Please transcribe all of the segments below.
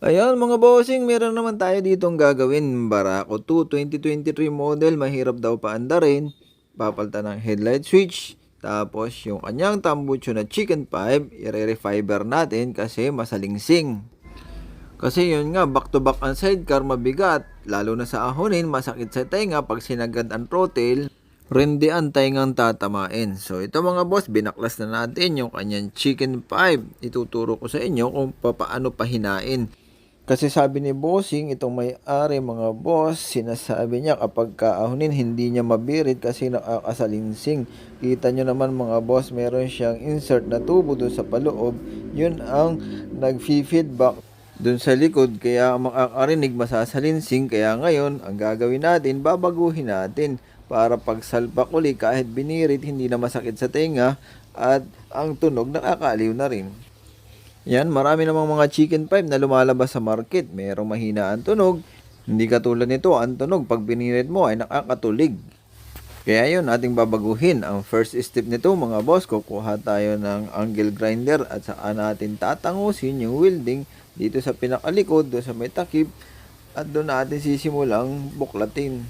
Ayan mga bossing, meron naman tayo ditong gagawin. Barako 2 2023 model, mahirap daw paandarin. Papalta ng headlight switch. Tapos yung kanyang tambucho na chicken pipe, i-refiber natin kasi masalingsing. Kasi yun nga, back to back ang sidecar mabigat. Lalo na sa ahonin, masakit sa tenga pag sinagad ang throttle. Rindi ang tengang tatamain. So ito mga boss, binaklas na natin yung kanyang chicken pipe. Ituturo ko sa inyo kung paano pahinain. Kasi sabi ni Bossing, itong may-ari mga boss, sinasabi niya kapag kaahunin hindi niya mabirit kasi nakakasalinsing. Kita nyo naman mga boss, meron siyang insert na tubo doon sa paloob. Yun ang nag-feedback doon sa likod kaya makakarinig masasalinsing. Kaya ngayon, ang gagawin natin, babaguhin natin para pag salpak uli kahit binirit hindi na masakit sa tenga at ang tunog nakakaaliw na rin. Yan, marami namang mga chicken pipe na lumalabas sa market. Merong mahina ang tunog. Hindi katulad nito, ang tunog pag binirit mo ay nakakatulig. Kaya yun, ating babaguhin. Ang first step nito mga boss, kukuha tayo ng angle grinder at saka natin tatangusin yung welding dito sa pinakalikod, doon sa may takip at doon natin sisimulang buklatin.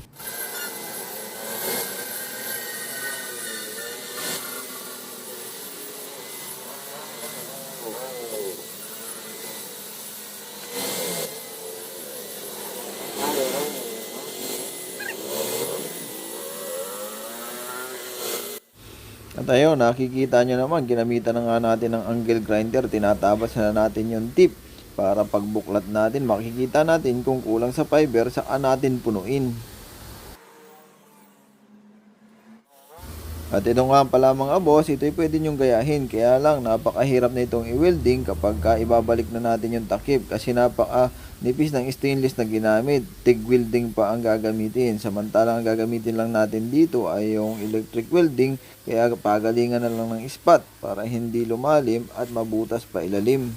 Ayun, nakikita nyo naman, ginamitan na nga natin ng angle grinder, tinatabas na natin yung tip para pagbuklat natin, makikita natin kung kulang sa fiber, saka natin punuin. At ito nga pala mga boss, ito'y pwede nyong gayahin. Kaya lang, napakahirap na itong i-welding kapag ka ibabalik na natin yung takip. Kasi napaka nipis ng stainless na ginamit. TIG welding pa ang gagamitin. Samantalang ang gagamitin lang natin dito ay yung electric welding. Kaya pagalingan na lang ng spot para hindi lumalim at mabutas pa ilalim.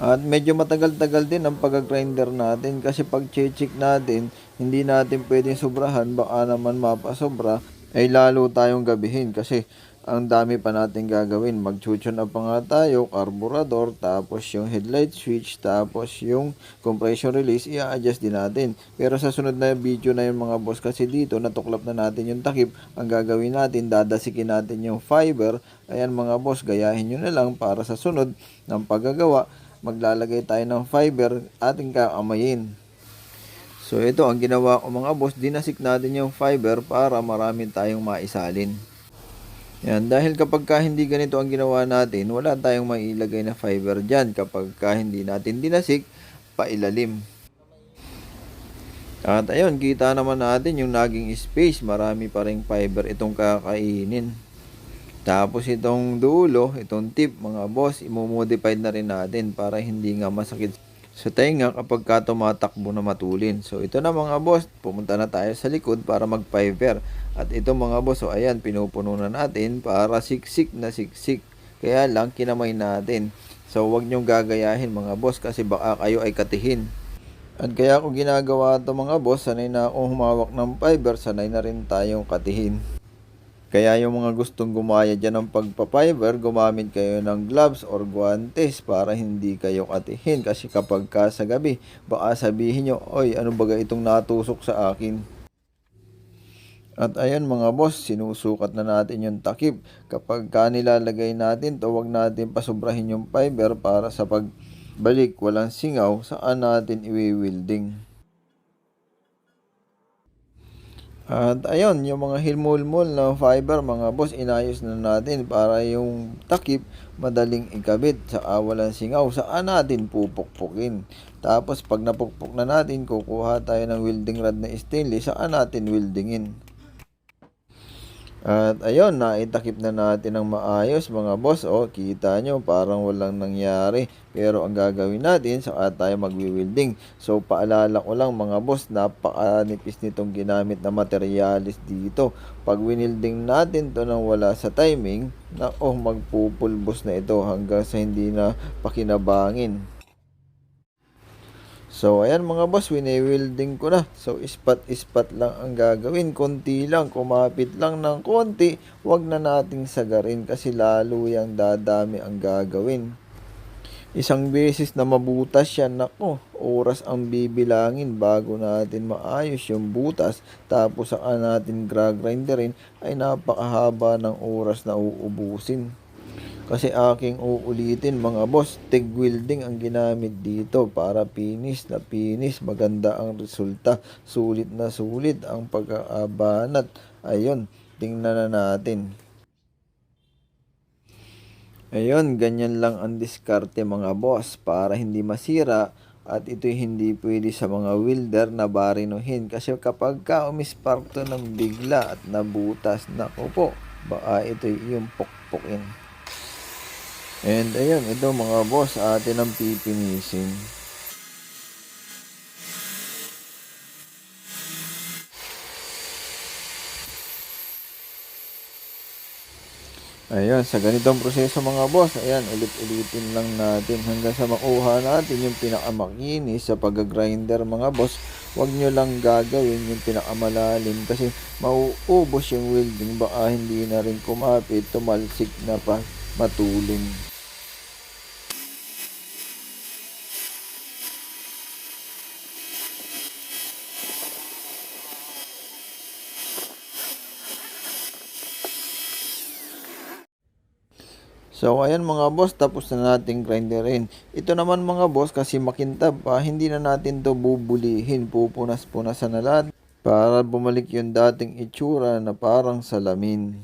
At medyo matagal-tagal din ang pag-grinder natin kasi pag check natin, hindi natin pwedeng sobrahan, baka naman mapasobra ay lalo tayong gabihin kasi ang dami pa natin gagawin. Mag-chuchon up pa nga tayo, carburetor, tapos yung headlight switch, tapos yung compression release, i-adjust din natin. Pero sa sunod na video na yung mga boss kasi dito, natuklap na natin yung takip. Ang gagawin natin, dadasikin natin yung fiber. Ayan mga boss, gayahin nyo na lang para sa sunod ng paggagawa. Maglalagay tayo ng fiber, ating kaamayin. So ito ang ginawa ko mga boss, dinasik natin yung fiber para marami tayong maisalin. Yan, dahil kapag ka hindi ganito ang ginawa natin, wala tayong mailagay na fiber dyan kapag ka hindi natin dinasik, pailalim. At ayun, kita naman natin yung naging space, marami pa ring fiber itong kakainin. Tapos itong dulo, itong tip mga boss, imomodified na rin natin para hindi nga masakit sa tenga kapag ka tumatakbo na matulin. So ito na mga boss, pumunta na tayo sa likod para mag-fiber. At ito mga boss, so ayan, pinupuno na natin para siksik na siksik. Kaya lang kinamay natin. So wag nyong gagayahin mga boss kasi baka kayo ay katihin. At kaya ako ginagawa ito mga boss, sanay na akong humawak ng fiber, sanay na rin tayong katihin. Kaya yung mga gustong gumaya dyan ng pagpapiber, gumamit kayo ng gloves or guantes para hindi kayo katihin. Kasi kapag ka sa gabi, baka sabihin nyo, Oy, ano baga itong natusok sa akin? At ayan mga boss, sinusukat na natin yung takip. Kapag ka nilalagay natin, to wag natin pasobrahin yung fiber para sa pagbalik walang singaw, saan natin iwi-welding. At ayun, yung mga hilmulmul na fiber, mga boss, inayos na natin para yung takip madaling ikabit sa awalan singaw. Saan natin pupukpukin? Tapos pag napukpok na natin, kukuha tayo ng welding rod na stainless, saan natin weldingin? At ayun, naitakip na natin ng maayos mga boss. O, kita nyo, parang walang nangyari. Pero ang gagawin natin, saka tayo magwi-welding. So, paalala ko lang mga boss, napakanipis nitong ginamit na materialis dito. Pag winilding natin to nang wala sa timing, na oh, magpupulbos na ito hanggang sa hindi na pakinabangin. So, ayan mga boss, wini-welding ko na. So, ispat-ispat lang ang gagawin. Konti lang, kumapit lang ng konti. Huwag na nating sagarin kasi lalo yung dadami ang gagawin. Isang beses na mabutas yan, nako, oras ang bibilangin bago natin maayos yung butas. Tapos saka natin gagrinderin ay napakahaba ng oras na uubusin. Kasi aking uulitin mga boss, TIG welding ang ginamit dito para finish na finish. Maganda ang resulta. Sulit na sulit ang pagkaabanat. Ayun, tingnan na natin. Ayun, ganyan lang ang diskarte mga boss para hindi masira at ito'y hindi pwede sa mga welder na barinuhin kasi kapag ka umispark ng bigla at nabutas, nako po, baka ito'y yung pukpukin. And ayun, ito mga boss, atin ang pipinisin. Ayan, sa ganitong proseso mga boss, ayan, ulit-ulitin lang natin hanggang sa makuha natin yung pinakamakinis sa pag-grinder mga boss. Huwag nyo lang gagawin yung pinakamalalim kasi mauubos yung welding baka hindi na rin kumapit, tumalsik na pa matulin. So ayan mga boss, tapos na nating grinderin. Ito naman mga boss, kasi makintab pa, hindi na natin to bubulihin. Pupunas-punasan na lahat para bumalik yung dating itsura na parang salamin.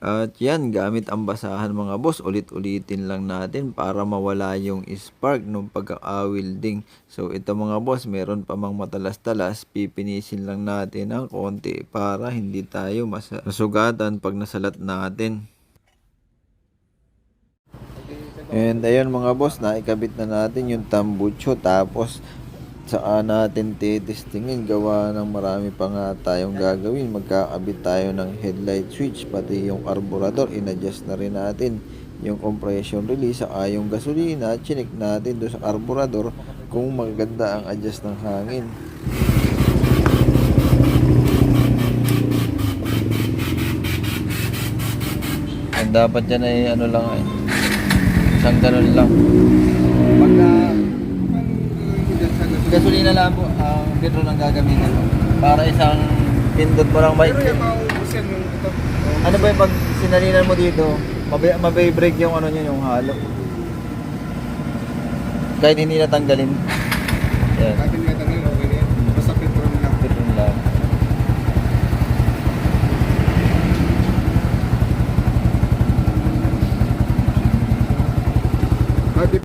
At yan, gamit ang basahan mga boss, ulit-ulitin lang natin para mawala yung spark ng pagka-welding. So ito mga boss, meron pa mang matalas-talas, pipinisin lang natin ng konti para hindi tayo mas- masugatan pag nasalat natin. And ayun mga boss, naikabit na natin yung tambucho tapos saan natin titestingin gawa ng marami pa nga tayong gagawin. Magkakabit tayo ng headlight switch pati yung carburetor, inadjust na rin natin yung compression release saka yung gasolina, chinik natin doon sa carburetor kung maganda ang adjust ng hangin. And dapat yan ay ano lang eh. Isang ganun lang. Gasolina lang po ang litro ng gagamitin mo. Para isang pindot mo lang may... Pero yung mauubos yan yung ito. Ano ba yung pag sinalinan mo dito, mabay, mabay-break yung ano nyo, yung halo. Kahit hindi natanggalin. Yan. Natin